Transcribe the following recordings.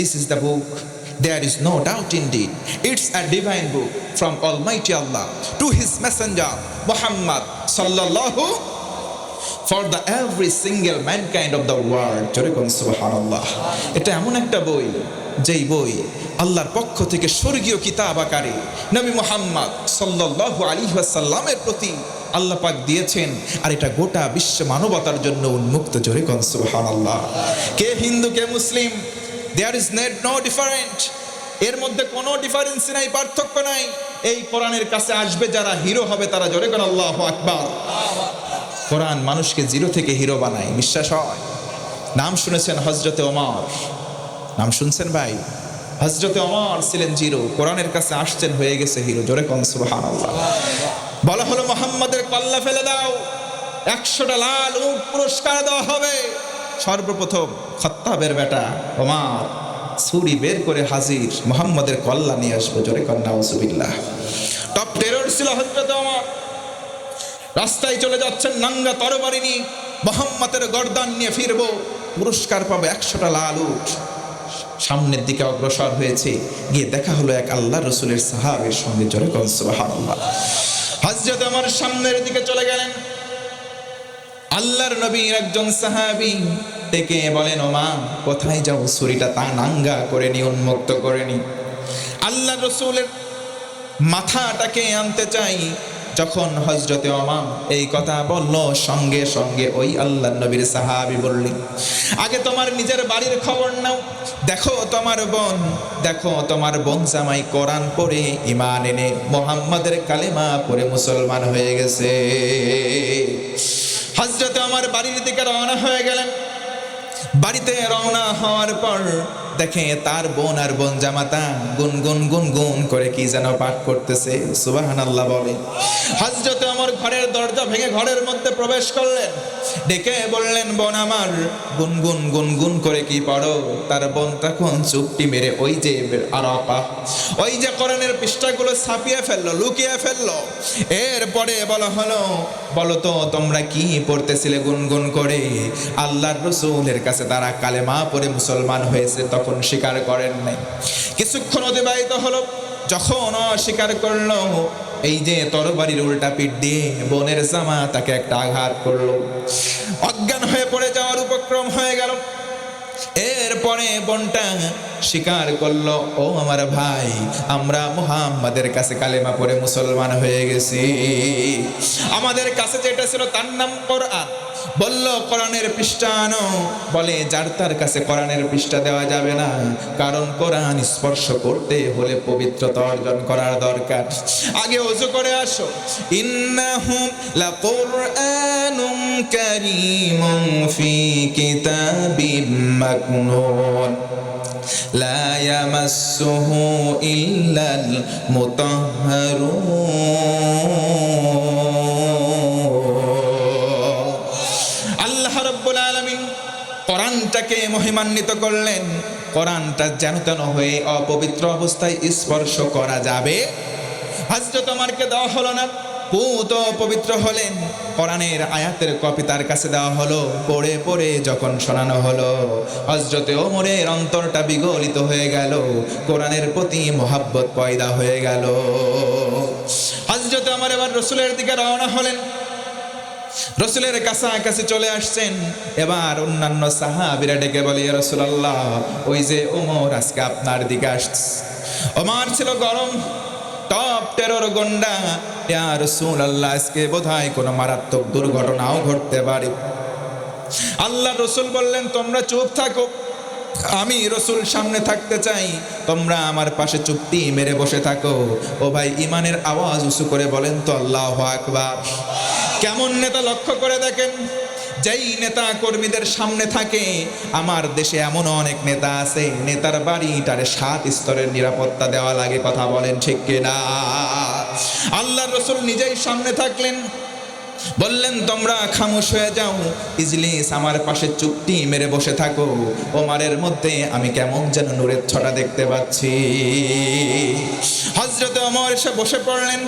This is the book. There is no doubt indeed. It's a divine book from Almighty Allah to His Messenger Muhammad sallallahu for the every single mankind of the world. জোরে কোন সুবহানাল্লাহ এটা এমন একটা বই যেই বই আল্লাহর পক্ষ থেকে স্বর্গীয় কিতাব আকারে নবী মুহাম্মদ সাল্লাল্লাহু আলাইহি ওয়াসাল্লামের প্রতি আল্লাহ পাক দিয়েছেন আর এটা গোটা বিশ্ব মানবতার জন্য উন্মুক্ত জোরে কোন সুবহানাল্লাহ কে হিন্দু কে মুসলিম there is not no different এর মধ্যে কোনো ডিফারেন্স নাই, পার্থক্য নাই। এই কোরআনের কাছে আসবে, যারা হিরো হবে, তারা জোরে কোন আল্লাহ আকবার। কোরআন মানুষকে জিরো থেকে হিরো বানায়, বিশ্বাস হয়? নাম শুনেছেন হজরতে ওমর? নাম শুনছেন ভাই? হজরতে ওমর ছিলেন জিরো কোরআনের কাছে আসছেন, হয়ে গেছে হিরো জোরে কোন সুবহানাল্লাহ। বলা হলো, মোহাম্মদের কল্লা ফেলে দাও। একশোটা লাল উট পুরস্কার দেওয়া হবে। সর্বপ্রথম খত্তাবের বেটা ওমার। ছুরি বের করে হাজির মোহাম্মদের কল্লা নিয়ে আসব, জোরে কন্যা ওসুবিল্লাহ টপ টেরর ছিল হজরত ওমর। রাস্তায় চলে যাচ্ছেন নাঙ্গা তরবারি নিয়ে মোহাম্মতের গর্দান নিয়ে ফিরবো। পুরস্কার পাবে একশোটা লাল উট সামনের দিকে অগ্রসর হয়েছে। গিয়ে দেখা হলো এক আল্লাহ রসুলের সাহাবের সঙ্গে, জোরে কনসবাহান হজরত আমার সামনের দিকে চলে গেলেন। আল্লাহর নবীর একজন সাহাবি থেকে বলেন ওমা কোথায় যাও? ছুরিটা তা নাঙ্গা করে নি, উন্মুক্ত করে নি। আল্লাহ রসুলের মাথাটাকে আনতে চাই। যখন হজরতে অমাম এই কথা বলল, সঙ্গে সঙ্গে ওই আল্লাহ নবীর সাহাবি বললেন, আগে তোমার নিজের বাড়ির খবর নাও। দেখো তোমার বোন, দেখো তোমার বোন জামাই কোরআন পড়ে ইমান এনে মোহাম্মদের কালেমা পড়ে মুসলমান হয়ে গেছে। হজরতে আমার বাড়ির দিকে রওনা হয়ে গেলেন। বাড়িতে রওনা হওয়ার পর দেখে তার বোন আর বোন জামাতা গুন গুন গুন গুন করে কি যেন পাঠ করতেছে সুবাহান আল্লাহ বলে। হজরতে আমার ঘরের দরজা ভেঙে ঘরের মধ্যে প্রবেশ করলেন। ডেকে বললেন, বোন আমার, গুন গুন গুন গুন করে কি পড়ো? তার বোন তখন চুপটি মেরে ওই যে আরাপা ওই যে করণের পৃষ্ঠাগুলো ছাপিয়ে ফেলল, লুকিয়ে ফেলল। এরপরে বলা হলো, বলো তো, তোমরা কি পড়তেছিলে গুনগুন করে? আল্লাহর রসুলের কাছে তারা কালেমা পড়ে মুসলমান হয়েছে, তখন স্বীকার করেন নাই। কিছুক্ষণ অতিবাহিত হলো, যখন অস্বীকার করল, এই যে তরবারির উল্টা পিঠ দিয়ে বোনের জামা তাকে একটা আঘাত করল। অজ্ঞান হয়ে পড়ে যাওয়ার উপক্রম হয়ে গেল। এরপরে বোনটা স্বীকার করল, ও আমার ভাই, আমরা মুহাম্মাদের কাছে কালেমা পড়ে মুসলমান হয়ে গেছি। আমাদের কাছে যেটা ছিল তার নাম কোরআন। বলল, কোরআনের পৃষ্ঠা আনো। বলে, যার তার কাছে কোরআনের পৃষ্ঠা দেওয়া যাবে না, কারণ কোরআন স্পর্শ করতে হলে পবিত্রতা অর্জন করার দরকার। আগে ওযু করে আসো। ইন্নাহু লাকুরআনুম কারীমুন ফি কিতাবিম মাকনুন। لا يمسه إلا المطهرون আল্লাহ রব্বুল আলামিন কোরআনটাকে মহিমান্বিত করলেন কোরআনটা যেন তেন হয়ে অপবিত্র অবস্থায় স্পর্শ করা যাবে হজরত আমারকে দেওয়া হলো না পুত পবিত্র হলেন। কোরআনের আয়াতের কপি তার কাছে দেওয়া হলো। পড়ে পড়ে যখন শোনানো হলো হজরতে ওমরের অন্তরটা বিগলিত হয়ে গেল। কোরআনের প্রতি মোহাব্বত পয়দা হয়ে গেল। হজরতে আমার এবার রসুলের দিকে রওনা হলেন। রসুলের কাছাকাছি চলে আসছেন। এবার অন্যান্য সাহাবিরা ডেকে বলে রসুলাল্লাহ, ওই যে ওমর আজকে আপনার দিকে আসছে। ওমর ছিল গরম, টপ টেরর গন্ডা। রসুল আজকে বোধ হয় কোনো মারাত্মক দুর্ঘটনাও ঘটতে পারে। আল্লাহ রসুল বললেন, তোমরা চুপ থাকো। আমি রসুল সামনে থাকতে চাই। তোমরা আমার পাশে চুপটি মেরে বসে থাকো। ও ভাই ইমানের আওয়াজ উঁচু করে বলেন তো, আল্লাহ আকবার। কেমন নেতা লক্ষ্য করে দেখেন? যেই নেতা কর্মীদের সামনে থাকে, আমার দেশে এমন অনেক নেতা আছে, নেতার বাড়িটারে সাত স্তরের নিরাপত্তা দেওয়া লাগে, কথা বলেন ঠিক কিনা? আল্লাহ রসুল নিজেই সামনে থাকলেন। বললেন, তোমরা খামোশ হয়ে যাও। ইজলিস, আমার পাশে চুপটি মেরে বসে থাকো। ওমারের মধ্যে আমি কেমন যেন নূরের ছটা দেখতে পাচ্ছি। হজরত অমর এসে বসে পড়লেন।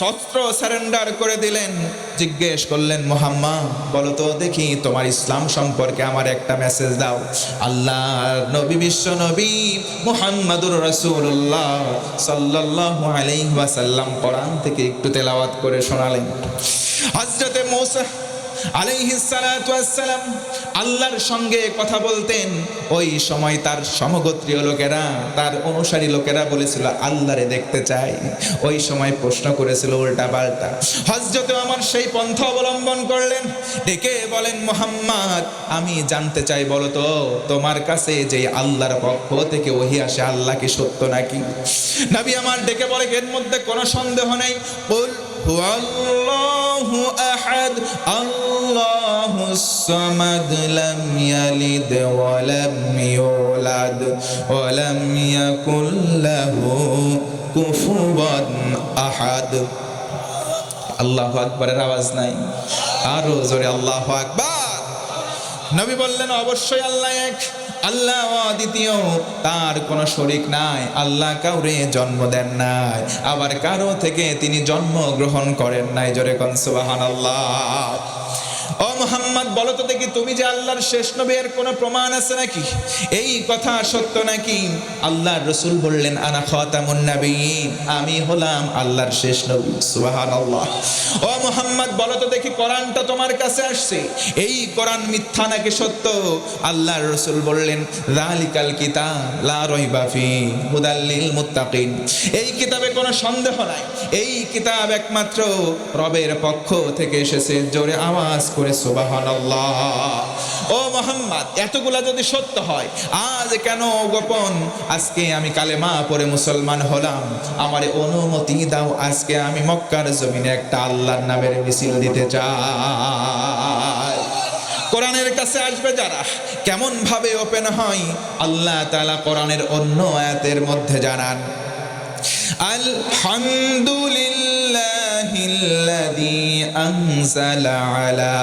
শস্ত্র সারেন্ডার করে দিলেন। জিজ্ঞেস করলেন মোহাম্মা বলতো দেখি তোমার ইসলাম সম্পর্কে আমার একটা মেসেজ দাও। আল্লাহ নবী, বিশ্ব নবী মোহাম্মদুর রসুল্লাহ সাল্লাহ আলাইহি ওয়াসাল্লাম কোরআন থেকে একটু তেলাওয়াত করে শোনালেন। হজরতে মূসা আলাইহিসালাম আল্লাহর সঙ্গে কথা বলতেন। ওই সময় তার সমগোত্রীয় লোকেরা, তার অনুসারী লোকেরা বলেছিল, আল্লাহরে দেখতে চাই। ওই সময় প্রশ্ন করেছিল উল্টা পাল্টা হজরতে আমার সেই পন্থা অবলম্বন করলেন। ডেকে বলেন, মোহাম্মদ, আমি জানতে চাই বলো তো, তোমার কাছে যে আল্লাহর পক্ষ থেকে ওহি আসে, আল্লাহ কি সত্য নাকি? নবী আমার ডেকে বলে, এর মধ্যে কোনো সন্দেহ নেই। বল هو الله أحد الله الصمد لم يلد ولم يولد ولم يكن له كفوا أحد আল্লাহ আকবরের আওয়াজ নাই আরো জোরে আল্লাহ আকবার নবী বললেন, অবশ্যই আল্লাহ এক। আল্লাহ অদ্বিতীয়। তার কোনো শরিক নাই। আল্লাহ কাউরে জন্ম দেন নাই। আবার কারও থেকে তিনি জন্ম গ্রহণ করেন নাই। জোরে কনসুবাহান আল্লাহ ও মোহাম্মদ, বলো তো দেখি তুমি যে আল্লাহর শেষ নবী কোনো প্রমাণ আছে নাকি? এই কথা সত্য নাকি? আল্লাহর রসুল বললেন, আনা খাতামুন নবীন আমি হলাম আল্লাহর শেষ নবী। সুবহানাল্লাহ। ও মোহাম্মদ, বলো তো দেখি কোরআনটা তোমার কাছে আসছে? এই কোরআন মিথ্যা নাকি সত্য? আল্লাহর রসুল বললেন রালিকাল কিতাব, লা রাইবা ফি হুদাল্লিল মুত্তাকিন এই কিতাবে কোনো সন্দেহ নাই। এই কিতাব একমাত্র রবের পক্ষ থেকে এসেছে, জোরে আওয়াজ করে সুবহানাল্লাহ। ও মোহাম্মদ, এতগুলা যদি সত্য হয়, আজ কেন গোপন? আজকে আমি কালেমা পরে মুসলমান হলাম। আমার অনুমতি দাও, আজকে আমি মক্কার জমিনে একটা আল্লাহর নামের মিছিল দিতে চাই। কোরআনের কাছে আসবে যারা কেমন ভাবে ওপেন হয়, আল্লাহ তাআলা কোরআনের অন্য আয়াতের মধ্যে জানান আলহামদুলিল্লাহিল্লাযী আনজালা আলা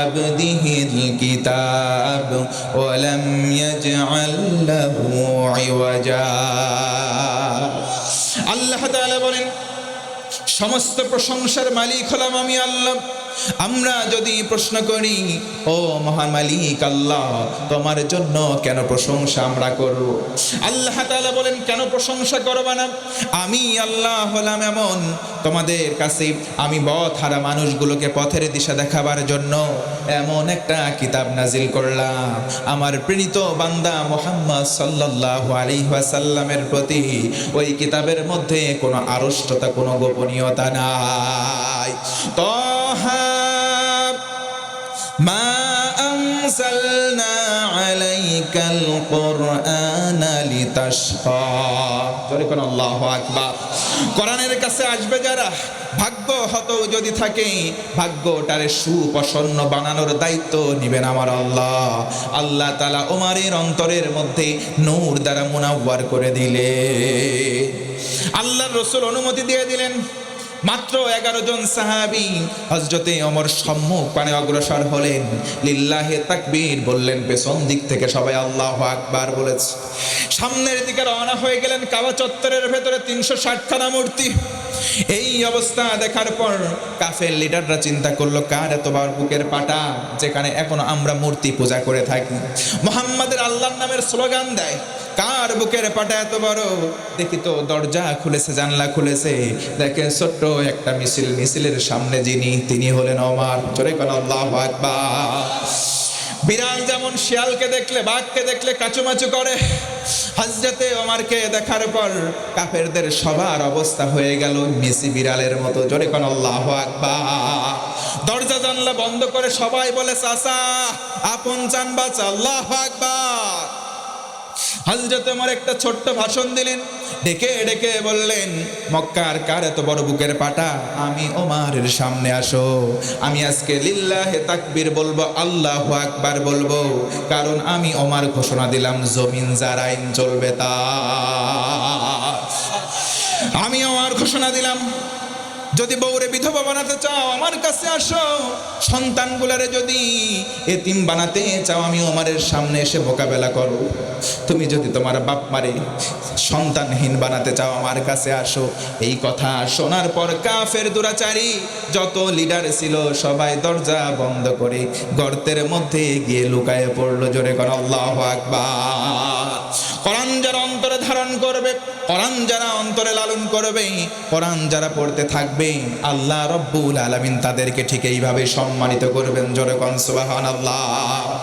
আবদিহিল কিতাব ওয়া লাম ইয়াজআল লাহু ইওয়াজা আল্লাহ তাআলা বলেন, সমস্ত প্রশংসার মালিক হলাম আমি আল্লাহ। আমরা যদি প্রশ্ন করি, ও মহান মালিক আল্লাহ, তোমার জন্য কেন প্রশংসা আমরা করব? আল্লাহ তাআলা বলেন, কেন প্রশংসা করবা না? আমি আল্লাহ হলাম এমন তোমাদের কাছে, আমি পথ হারা মানুষগুলোকে পথের দিশা দেখাবার জন্য এমন একটা কিতাব নাজিল করলাম। আমার প্রীত বান্দা মোহাম্মদ সাল্লাল্লাহু আলাইহি ওয়াসাল্লামের প্রতি ওই কিতাবের মধ্যে কোনো আড়ষ্টতা, কোনো গোপনীয়তা নাই। তহা মা أنزلنا عليك القرآن لتشقى জোরে কোন আল্লাহু আকবার কোরআনের কাছে আসবে যারা ভাগ্য হত যদি থাকে ভাগ্যটারে সুপ্রসন্ন বানানোর দায়িত্ব নিবেন আমার আল্লাহ আল্লাহ তালা ওমারের অন্তরের মধ্যে নূর দ্বারা মুনাব্বার করে দিলে আল্লাহর রসুল অনুমতি দিয়ে দিলেন মাত্র এগারো জন সাহাবি হজরতে অমর সম্মুখ পানে অগ্রসর হলেন। লিল্লাহে তাকবীর বললেন, পেছন দিক থেকে সবাই আল্লাহ আকবার বলেছে। সামনের দিকে রওনা হয়ে গেলেন কাবা চত্বরের ভেতরে তিনশো ষাটখানা মূর্তি। এই অবস্থা দেখার পর কাফের লিডাররা চিন্তা করল, কার এত বার বুকের পাটা যেখানে এখনও আমরা মূর্তি পূজা করে থাকি। মোহাম্মদের আল্লাহর নামের স্লোগান দেয় কার বুকের পাটা এত বড়? দেখি তো, দরজা খুলেছে, জানলা খুলেছে। দেখে ছোট্ট একটা মিছিল, মিছিলের সামনে যিনি, তিনি হলেন আমার চলে কোন আল্লাহ বিড়াল যেমন শিয়ালকে দেখলে, বাঘকে দেখলে কাচুমাচু করে হাজরাতে ওমারকে দেখার পর কাফেরদের সবার অবস্থা হয়ে গেল মেসি বিড়ালের মতো। জোরে কোন আল্লাহ আকবার। দরজা, জানলা বন্ধ করে সবাই বলে, চাচা, আপন চান বাচ্চা আল্লাহ আকবার। হজরত আমার একটা ছোট্ট ভাষণ দিলেন। ডেকে ডেকে বললেন, মক্কার কার এত বড় বুকের পাটা? আমি ওমারের সামনে আসো। আমি আজকে লিল্লাহে তাকবীর বলব, আল্লাহ আকবার বলব। কারণ আমি ওমার ঘোষণা দিলাম, জমিন যার আইন চলবে তা। আমি আমার ঘোষণা দিলাম। যদি বউরে বিধবা বানাতে চাও, আমার কাছে আসো। সন্তানগুলারে যদি এতিম বানাতে চাও, আমি ওমারের সামনে এসে মোকাবেলা করো। তুমি যদি তোমার বাপ মারে সন্তানহীন বানাতে চাও, আমার কাছে আসো। এই কথা শোনার পর কাফের দুরাচারী, যত লিডার ছিল, সবাই দরজা বন্ধ করে গর্তের মধ্যে গিয়ে লুকায় পড়ল। জোরে কর আল্লাহ আকবার। কোরআন যারা অন্তরে ধারণ করবে, কোরআন যারা অন্তরে লালন করবে, কোরআন যারা পড়তে থাকবে আল্লাহ রব্বুল আলমিন তাদেরকে ঠিক এইভাবে সম্মানিত করবেন। জোরে কন সুবহানাল্লাহ।